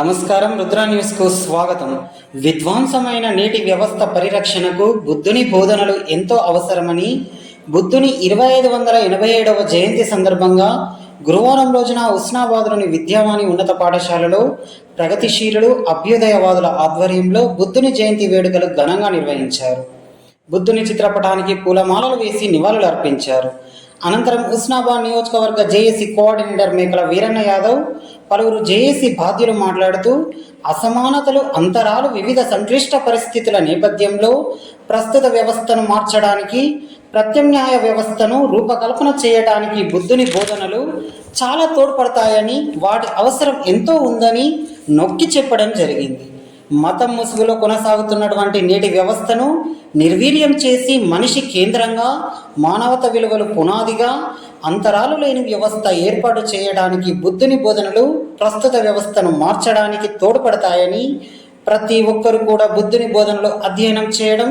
నమస్కారం రుద్ర న్యూస్కు స్వాగతం. విధ్వంసమైన నీటి వ్యవస్థ పరిరక్షణకు బుద్ధుని బోధనలు ఎంతో అవసరమని బుద్ధుని ఇరవై ఐదు వందల ఎనభై ఏడవ జయంతి సందర్భంగా గురువారం రోజున ఉస్నాబాద్లోని విద్యావాణి ఉన్నత పాఠశాలలో ప్రగతిశీలుడు అభ్యుదయవాదుల ఆధ్వర్యంలో బుద్ధుని జయంతి వేడుకలు ఘనంగా నిర్వహించారు. బుద్ధుని చిత్రపటానికి పూలమాలలు వేసి నివాళులు అర్పించారు అనంతరం హుస్నాబాద్ నియోజకవర్గ జేఏసీ కోఆర్డినేటర్ మేకల వీరన్న యాదవ్ పలువురు జేఏసీ బాధ్యులు మాట్లాడుతూ అసమానతలు అంతరాలు వివిధ సంక్లిష్ట పరిస్థితుల నేపథ్యంలో ప్రస్తుత వ్యవస్థను మార్చడానికి ప్రత్యామ్నాయ వ్యవస్థను రూపకల్పన చేయడానికి బుద్ధుని బోధనలు చాలా తోడ్పడతాయని వాటి అవసరం ఎంతో ఉందని నొక్కి చెప్పడం జరిగింది. మతం ముసుగులో కొనసాగుతున్నటువంటి నేటి వ్యవస్థను నిర్వీర్యం చేసి మనిషి కేంద్రంగా మానవత విలువలు పునాదిగా అంతరాలు లేని వ్యవస్థ ఏర్పాటు చేయడానికి బుద్ధుని బోధనలు ప్రస్తుత వ్యవస్థను మార్చడానికి తోడ్పడతాయని ప్రతి ఒక్కరు కూడా బుద్ధుని బోధనలు అధ్యయనం చేయడం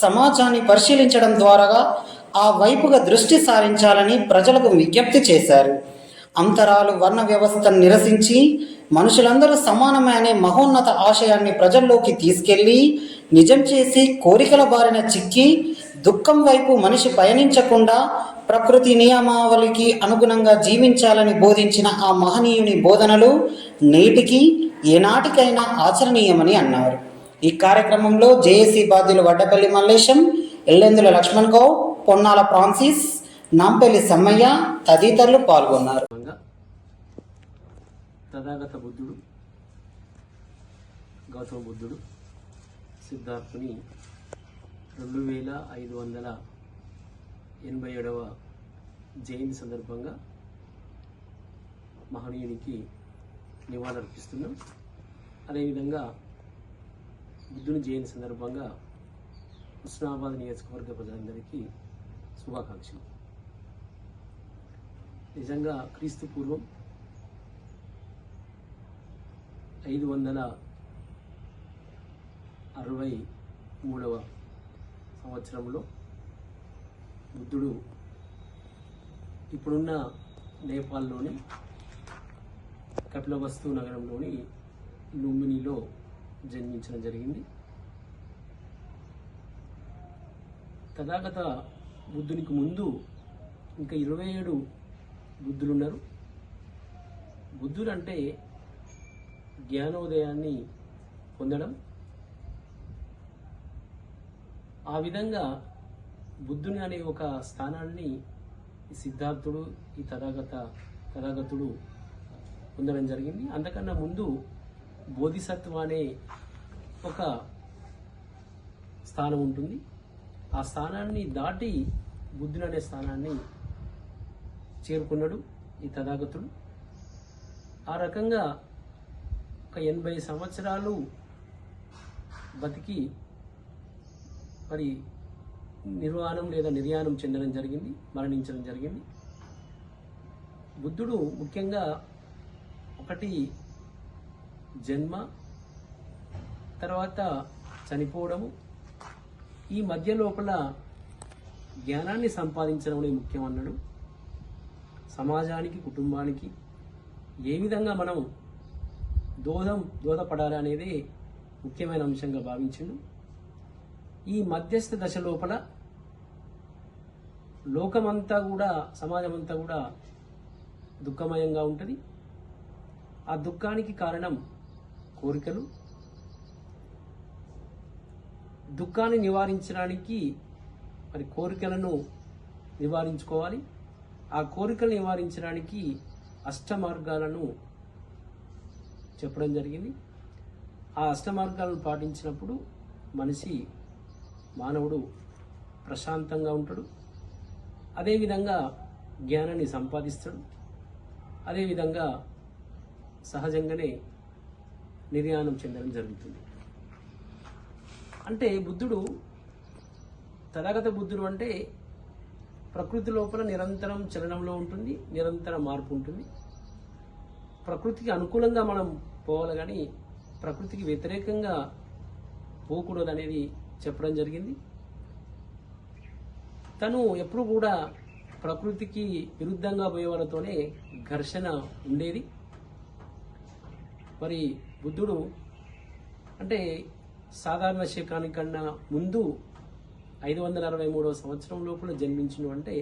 సమాజాన్ని పరిశీలించడం ద్వారా ఆ వైపుగా దృష్టి సారించాలని ప్రజలకు విజ్ఞప్తి చేశారు. అంతరాలు వర్ణ వ్యవస్థను నిరసించి మనుషులందరూ సమానమే అనే మహోన్నత ఆశయాన్ని ప్రజల్లోకి తీసుకెళ్ళి నిజం చేసి కోరికల బారిన చిక్కి దుఃఖం వైపు మనిషి పయనించకుండా ప్రకృతి నియమావళికి అనుగుణంగా జీవించాలని బోధించిన ఆ మహనీయుని బోధనలు నేటికి ఏనాటికైనా ఆచరణీయమని అన్నారు. ఈ కార్యక్రమంలో జేఏసీ బాధ్యులు వడ్డపల్లి మల్లేశం ఎల్లెందుల లక్ష్మణ్ గౌడ్ పొన్నాల ఫ్రాన్సిస్ నాంపల్లి సమ్మయ్య తదితరులు పాల్గొన్నారు. తథాగత బుద్ధుడు గౌతమ బుద్ధుడు సిద్ధార్థుని రెండు వేల ఐదు వందల ఎనభై ఏడవ జయంతి సందర్భంగా మహనీయునికి నివాళులర్పిస్తున్నాం. అదేవిధంగా బుద్ధుని జయంతి సందర్భంగా హుస్నాబాద్ నియోజకవర్గ ప్రజలందరికీ శుభాకాంక్షలు. నిజంగా క్రీస్తు పూర్వం ఐదు వందల అరవై మూడవ సంవత్సరంలో బుద్ధుడు ఇప్పుడున్న నేపాల్లోని కపిలవస్తు నగరంలోని లుంబినిలో జన్మించడం జరిగింది. తథాగత బుద్ధునికి ముందు ఇంకా ఇరవై ఏడు బుద్ధులున్నారు. బుద్ధులంటే బుద్ధుడు అంటే జ్ఞానోదయాన్ని పొందడం. ఆ విధంగా బుద్ధుని అనే ఒక స్థానాన్ని ఈ సిద్ధార్థుడు ఈ తథాగత తథాగతుడు పొందడం జరిగింది. అంతకన్నా ముందు బోధిసత్వ అనే ఒక స్థానం ఉంటుంది. ఆ స్థానాన్ని దాటి బుద్ధుడు అనే స్థానాన్ని చేరుకున్నాడు ఈ తథాగతుడు ఆ రకంగా ఒక ఎనభై సంవత్సరాలు బతికి మరి నిర్వాణం లేదా నిర్యాణం చెందడం జరిగింది మరణించడం జరిగింది. బుద్ధుడు ముఖ్యంగా ఒకటి జన్మ తర్వాత చనిపోవడము. ఈ మధ్య లోపల జ్ఞానాన్ని సంపాదించడం అనేది ముఖ్యం అన్నాడు సమాజానికి కుటుంబానికి ఏ విధంగా మనం దోహం దోహదపడాలి అనేది ముఖ్యమైన అంశంగా భావించిండు. ఈ మధ్యస్థ దశ లోపల లోకమంతా కూడా సమాజం అంతా కూడా దుఃఖమయంగా ఉంటుంది. ఆ దుఃఖానికి కారణం కోరికలు. దుఃఖాన్ని నివారించడానికి మరి కోరికలను నివారించుకోవాలి. ఆ కోరికలు నివారించడానికి అష్ట మార్గాలను చెప్పడం జరిగింది. ఆ అష్టమార్గాలను పాటించినప్పుడు మనిషి మానవుడు ప్రశాంతంగా ఉంటాడు. అదేవిధంగా జ్ఞానాన్ని సంపాదిస్తాడు. అదేవిధంగా సహజంగానే నిర్యాణం చెందడం జరుగుతుంది. అంటే బుద్ధుడు తథాగత బుద్ధుడు అంటే ప్రకృతి లోపల నిరంతరం చలనంలో ఉంటుంది నిరంతర మార్పు ఉంటుంది. ప్రకృతికి అనుకూలంగా మనం పోవాలి కానీ ప్రకృతికి వ్యతిరేకంగా పోకూడదు అనేది చెప్పడం జరిగింది. తను ఎప్పుడు కూడా ప్రకృతికి విరుద్ధంగా పోయే వాళ్ళతోనే ఘర్షణ ఉండేది. మరి బుద్ధుడు అంటే సాధారణ శకానికన్నా ముందు ఐదు వందల అరవై మూడవ సంవత్సరం లోపల జన్మించను అంటే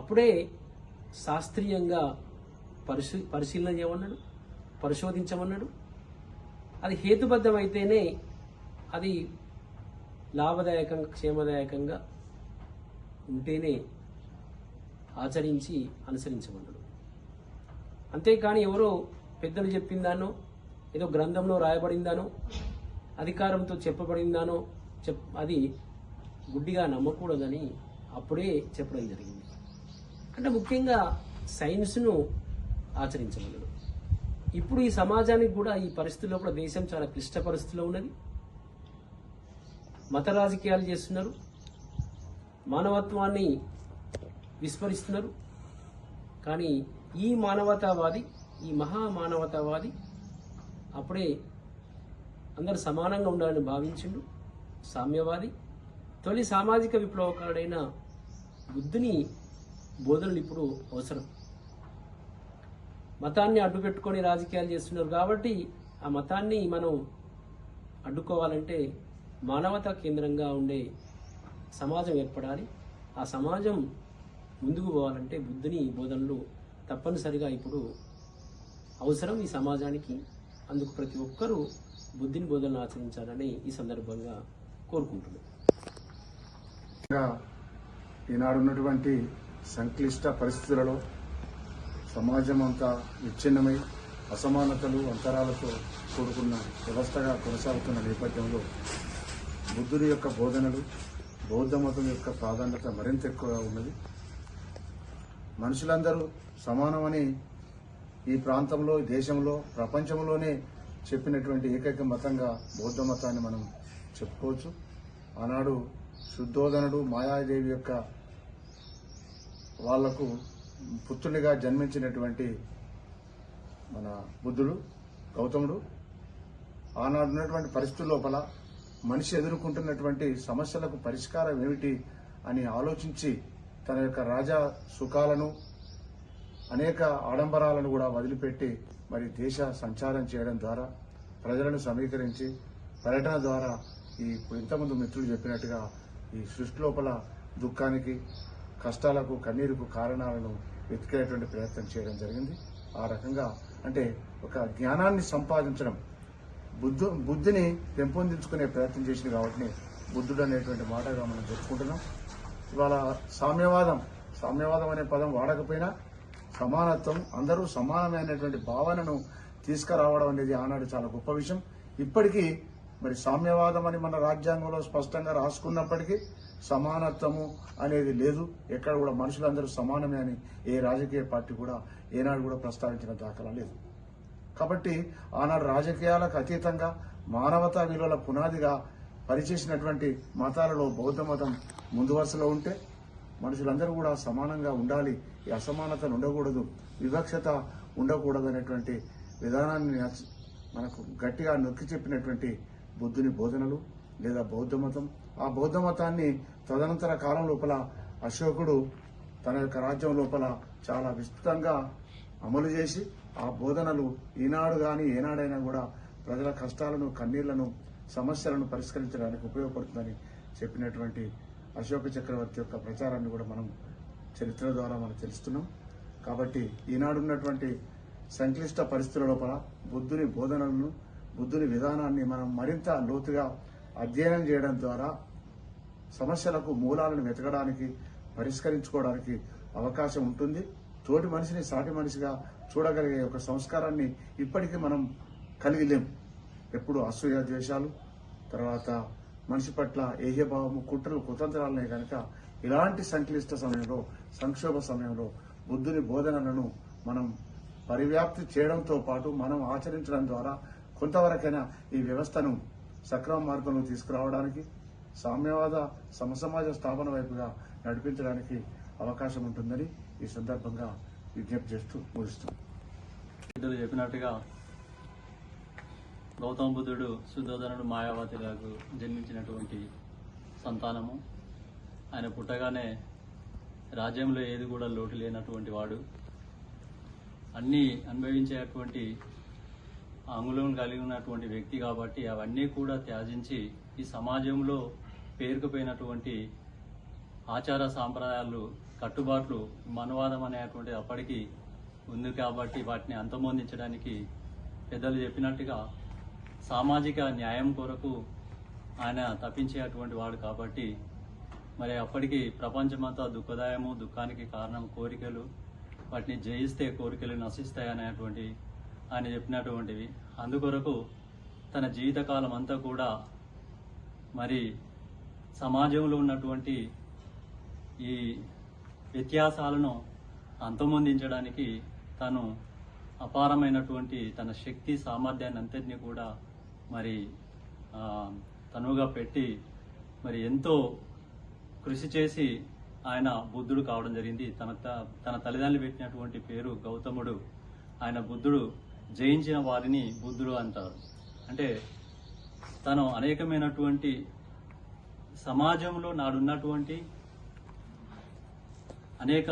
అప్పుడే శాస్త్రీయంగా పరిశీ పరిశీలన చేయమన్నాడు. పరిశోధించమన్నాడు. అది హేతుబద్ధమైతేనే అది లాభదాయకంగా క్షేమదాయకంగా ఉంటేనే ఆచరించి అనుసరించమన్నాడు. అంతేకాని ఎవరో పెద్దలు చెప్పిందానో ఏదో గ్రంథంలో రాయబడిందానో అధికారంతో చెప్పబడిందానో చెప్ అది గుడ్డిగా నమ్మకూడదని అప్పుడే చెప్పడం జరిగింది. అంటే ముఖ్యంగా సైన్స్ను ఆచరించమన్నాడు. ఇప్పుడు ఈ సమాజానికి కూడా ఈ పరిస్థితుల్లో కూడా దేశం చాలా క్లిష్ట పరిస్థితిలో ఉన్నది. మత రాజకీయాలు చేస్తున్నారు. మానవత్వాన్ని విస్మరిస్తున్నారు. కానీ ఈ మానవతావాది ఈ మహా మానవతావాది అప్పుడే అందరు సమానంగా ఉండాలని భావించిండు. సామ్యవాది తొలి సామాజిక విప్లవకారుడైన బుద్ధుని బోధనలు ఇప్పుడు అవసరం. మతాన్ని అడ్డుపెట్టుకొని రాజకీయాలు చేస్తున్నారు కాబట్టి ఆ మతాన్ని మనం అడ్డుకోవాలంటే మానవతా కేంద్రంగా ఉండే సమాజం ఏర్పడాలి. ఆ సమాజం ముందుకు పోవాలంటే బుద్ధుని బోధనలు తప్పనిసరిగా ఇప్పుడు అవసరం ఈ సమాజానికి. అందుకు ప్రతి ఒక్కరూ బుద్ధిని బోధనలు ఆచరించాలని ఈ సందర్భంగా కోరుకుంటున్నాను ఈనాడున్నటువంటి సంక్లిష్ట పరిస్థితులలో సమాజం అంతా విచ్ఛిన్నమై అసమానతలు అంతరాలతో కూడుకున్న వ్యవస్థగా కొనసాగుతున్న నేపథ్యంలో బుద్ధుడి యొక్క బోధనలు బౌద్ధ మతం యొక్క ప్రాధాన్యత మరింత ఎక్కువగా ఉన్నది. మనుషులందరూ సమానమని ఈ ప్రాంతంలో దేశంలో ప్రపంచంలోనే చెప్పినటువంటి ఏకైక మతంగా బౌద్ధ మతాన్ని మనం చెప్పుకోవచ్చు. ఆనాడు శుద్ధోదనుడు మాయాదేవి యొక్క వాళ్ళకు పుత్రునిగా జన్మించినటువంటి మన బుద్ధుడు గౌతముడు ఆనాడు ఉన్నటువంటి పరిస్థితుల లోపల మనిషి ఎదుర్కొంటున్నటువంటి సమస్యలకు పరిష్కారం ఏమిటి అని ఆలోచించి తన యొక్క రాజా సుఖాలను అనేక ఆడంబరాలను కూడా వదిలిపెట్టి మరి దేశ సంచారం చేయడం ద్వారా ప్రజలను సమీకరించి పర్యటన ద్వారా ఈ ఇంతకుముందు మిత్రులు చెప్పినట్టుగా ఈ సృష్టి లోపల దుఃఖానికి కష్టాలకు కన్నీరుకు కారణాలను వెతికేటువంటి ప్రయత్నం చేయడం జరిగింది. ఆ రకంగా అంటే ఒక జ్ఞానాన్ని సంపాదించడం బుద్ధు బుద్ధిని పెంపొందించుకునే ప్రయత్నం చేసింది కాబట్టి బుద్ధుడు అనేటువంటి మాటగా మనం చెప్పుకుంటున్నాం. ఇవాళ సామ్యవాదం సామ్యవాదం అనే పదం వాడకపోయినా సమానత్వం అందరూ సమానమైనటువంటి భావనను తీసుకురావడం అనేది ఆనాడు చాలా గొప్ప విషయం. ఇప్పటికీ మరి సామ్యవాదం అని మన రాజ్యాంగంలో స్పష్టంగా రాసుకున్నప్పటికీ సమానత్వము అనేది లేదు. ఎక్కడ కూడా మనుషులందరూ సమానమే అని ఏ రాజకీయ పార్టీ కూడా ఏనాడు కూడా ప్రస్తావించిన దాఖలా లేదు. కాబట్టి ఆనాడు రాజకీయాలకు అతీతంగా మానవతా విలువల పునాదిగా పనిచేసినటువంటి మతాలలో బౌద్ధ మతం ముందు వరుసలో ఉంటే మనుషులందరూ కూడా సమానంగా ఉండాలి. ఈ అసమానతను ఉండకూడదు. వివక్షత ఉండకూడదు అనేటువంటి విధానాన్ని మనకు గట్టిగా నొక్కి చెప్పినటువంటి బుద్ధుని బోధనలు లేదా బౌద్ధ మతం ఆ బౌద్ధ మతాన్ని తదనంతర కాలం లోపల అశోకుడు తన యొక్క రాజ్యం లోపల చాలా విస్తృతంగా అమలు చేసి ఆ బోధనలు ఈనాడు కానీ ఏనాడైనా కూడా ప్రజల కష్టాలను కన్నీళ్ళను సమస్యలను పరిష్కరించడానికి ఉపయోగపడుతుందని చెప్పినటువంటి అశోక చక్రవర్తి యొక్క ప్రచారాన్ని కూడా మనం చరిత్ర ద్వారా మనం తెలుస్తున్నాం. కాబట్టి ఈనాడు ఉన్నటువంటి సంక్లిష్ట పరిస్థితుల లోపల బుద్ధుని బోధనలను బుద్ధుని విధానాన్ని మనం మరింత లోతుగా అధ్యయనం చేయడం ద్వారా సమస్యలకు మూలాలను వెతకడానికి పరిష్కరించుకోవడానికి అవకాశం ఉంటుంది. తోటి మనిషిని సాటి మనిషిగా చూడగలిగే ఒక సంస్కారాన్ని ఇప్పటికీ మనం కలిగి లేం ఎప్పుడు అసూయ ద్వేషాలు తర్వాత మనిషి పట్ల ఏహ్యభావము కుట్రలు కుతంత్రాలనే కనుక ఇలాంటి సంక్లిష్ట సమయంలో సంక్షోభ సమయంలో బుద్ధుని బోధనలను మనం పరివ్యాప్తి చేయడంతో పాటు మనం ఆచరించడం ద్వారా కొంతవరకైనా ఈ వ్యవస్థను సక్రమ మార్గంలో తీసుకురావడానికి సామ్యవాద సమసమాజ స్థాపన వైపుగా నడిపించడానికి అవకాశం ఉంటుందని ఈ సందర్భంగా విజ్ఞప్తి చేస్తూ ముగిస్తాం పెద్దలు చెప్పినట్టుగా గౌతమ బుద్ధుడు శుద్ధోదనుడు మాయావతిలకు జన్మించినటువంటి సంతానము. ఆయన పుట్టగానే రాజ్యంలో ఏది కూడా లోటు లేనటువంటి వాడు. అన్నీ అనుభవించేటువంటి అంగుళం కలిగి ఉన్నటువంటి వ్యక్తి కాబట్టి అవన్నీ కూడా త్యాజించి ఈ సమాజంలో పేరుకుపోయినటువంటి ఆచార సాంప్రదాయాలు కట్టుబాట్లు మనవాదం అనేటువంటి అప్పటికి ఉంది కాబట్టి వాటిని అంతమొందించడానికి పెద్దలు చెప్పినట్టుగా సామాజిక న్యాయం కొరకు ఆయన తప్పించేటువంటి వాడు కాబట్టి మరి అప్పటికి ప్రపంచమంతా దుఃఖదాయము దుఃఖానికి కారణం కోరికలు వాటిని జయిస్తే కోరికలు నశిస్తాయి అనేటువంటి ఆయన చెప్పినటువంటివి. అందుకొరకు తన జీవితకాలం అంతా కూడా మరి సమాజంలో ఉన్నటువంటి ఈ వ్యత్యాసాలను అంతమొందించడానికి తను అపారమైనటువంటి తన శక్తి సామర్థ్యాన్ని అంతటినీ కూడా మరి తనువుగా పెట్టి మరి ఎంతో కృషి చేసి ఆయన బుద్ధుడు కావడం జరిగింది. తన తన తల్లిదండ్రులు పెట్టినటువంటి పేరు గౌతముడు. ఆయన బుద్ధుడు జయించిన వారిని బుద్ధుడు అంటారు. అంటే తను అనేకమైనటువంటి సమాజంలో నాడున్నటువంటి అనేక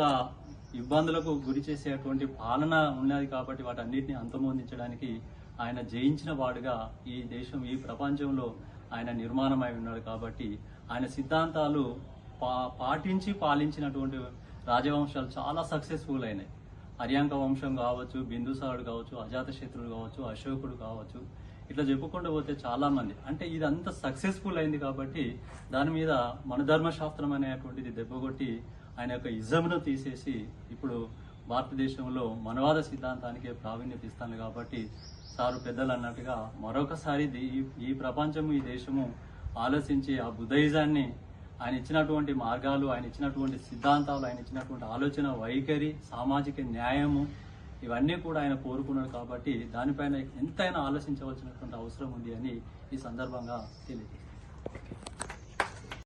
ఇబ్బందులకు గురి చేసేటువంటి పాలన ఉన్నది కాబట్టి వాటన్నిటిని అంతమొందించడానికి ఆయన జయించిన వాడుగా ఈ దేశం ఈ ప్రపంచంలో ఆయన నిర్మాణమై ఉన్నాడు కాబట్టి ఆయన సిద్ధాంతాలు పా పాటించి పాలించినటువంటి రాజవంశాలు చాలా సక్సెస్ఫుల్ అయినాయి. హర్యాంక వంశం కావచ్చు బిందుసారుడు కావచ్చు అజాతశత్రుడు కావచ్చు అశోకుడు కావచ్చు ఇట్లా చెప్పుకుంటూ పోతే చాలా మంది అంటే ఇదంతా సక్సెస్ఫుల్ అయింది కాబట్టి దాని మీద మన ధర్మశాస్త్రం అనేటువంటిది దెబ్బగొట్టి ఆయన యొక్క ఇజంను తీసేసి ఇప్పుడు భారతదేశంలో మనవాద సిద్ధాంతానికే ప్రావీణ్యత ఇస్తాను కాబట్టి సారు పెద్దలు అన్నట్టుగా మరొకసారి ఈ- ప్రపంచము ఈ దేశము ఆలోచించి ఆ బుధైజాన్ని ఆయన ఇచ్చినటువంటి మార్గాలు ఆయన ఇచ్చినటువంటి సిద్ధాంతాలు ఆయన ఇచ్చినటువంటి ఆలోచన వైఖరి సామాజిక న్యాయము ఇవన్నీ కూడా ఆయన కోరుకున్నాడు కాబట్టి దానిపైన ఎంతైనా ఆలోచించవలసినటువంటి అవసరం ఉంది అని ఈ సందర్భంగా తెలియజేస్తాను